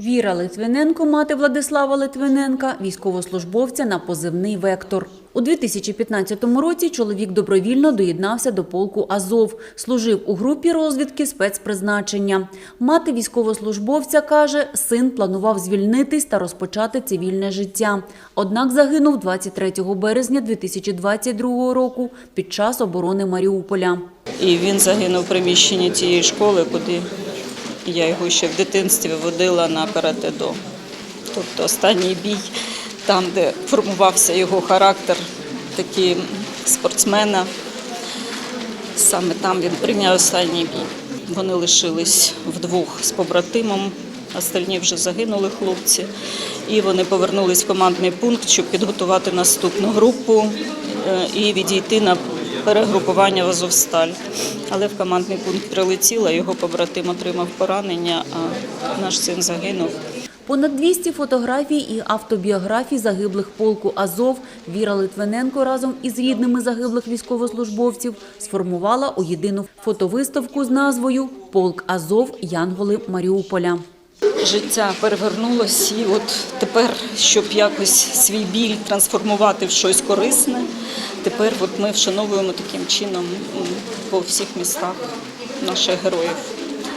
Віра Литвиненко, мати Владислава Литвиненка, військовослужбовця на позивний «Вектор». У 2015 році чоловік добровільно доєднався до полку «Азов», служив у групі розвідки спецпризначення. Мати військовослужбовця каже, син планував звільнитись та розпочати цивільне життя. Однак загинув 23 березня 2022 року під час оборони Маріуполя. І він загинув в приміщенні тієї школи, куди я його ще в дитинстві водила на каратедо. Тобто останній бій, там, де формувався його характер, такий спортсмена, саме там він прийняв останній бій. Вони лишились вдвох з побратимом, остальні вже загинули хлопці. І вони повернулись в командний пункт, щоб підготувати наступну групу е, і відійти на перегрупування в Азовсталь. Але в командний пункт прилетіла, його побратим отримав поранення, а наш син загинув. Понад 200 фотографій і автобіографій загиблих полку Азов Віра Литвиненко разом із рідними загиблих військовослужбовців сформувала у єдину фотовиставку з назвою Полк Азов Янголи Маріуполя. Життя перевернулось, і от тепер, щоб якось свій біль трансформувати в щось корисне, тепер от ми вшановуємо таким чином по всіх містах наших героїв.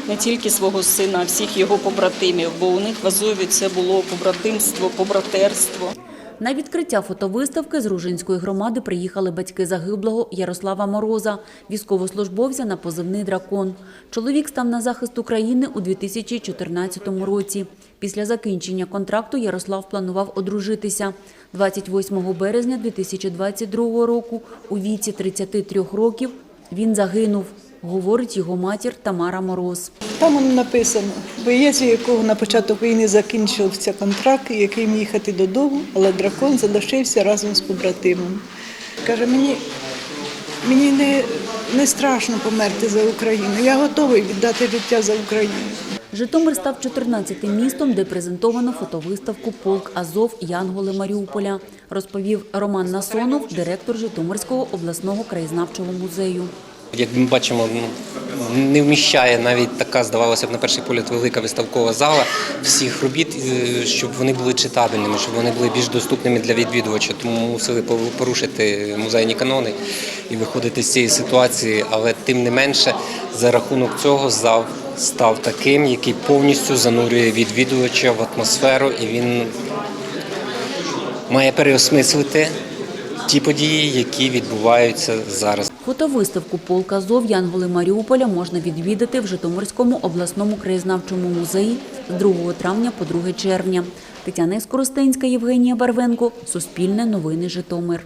Не тільки свого сина, а всіх його побратимів, бо у них в Азові це було побратимство, побратерство. На відкриття фотовиставки з Ружинської громади приїхали батьки загиблого Ярослава Мороза, військовослужбовця на позивний «Дракон». Чоловік став на захист України у 2014 році. Після закінчення контракту Ярослав планував одружитися. 28 березня 2022 року у віці 33 років він загинув, говорить його матір Тамара Мороз. Там написано, боєць, якого на початок війни закінчився контракт, і який їхати додому, але дракон залишився разом з побратимом. Каже, мені, мені не, не страшно померти за Україну. Я готовий віддати життя за Україну. Житомир став 14-тим містом, де презентовано фотовиставку «Полк Азов. Янголи Маріуполя», розповів Роман Насонов, директор Житомирського обласного краєзнавчого музею. Як ми бачимо, ну, не вміщає навіть така, здавалося б, на перший погляд, велика виставкова зала всіх робіт, е, щоб вони були читабельними, щоб вони були більш доступними для відвідувача. Тому мусили порушити музейні канони і виходити з цієї ситуації. Але тим не менше, за рахунок цього зал став таким, який повністю занурює відвідувача в атмосферу, і він має переосмислити ті події, які відбуваються зараз. Фотовиставку Полка Зов Янголи Маріуполя» можна відвідати в Житомирському обласному краєзнавчому музеї з 2 травня по 2 червня. Тетяна Скоростенська, Євгенія Барвенко. Суспільне новини Житомир.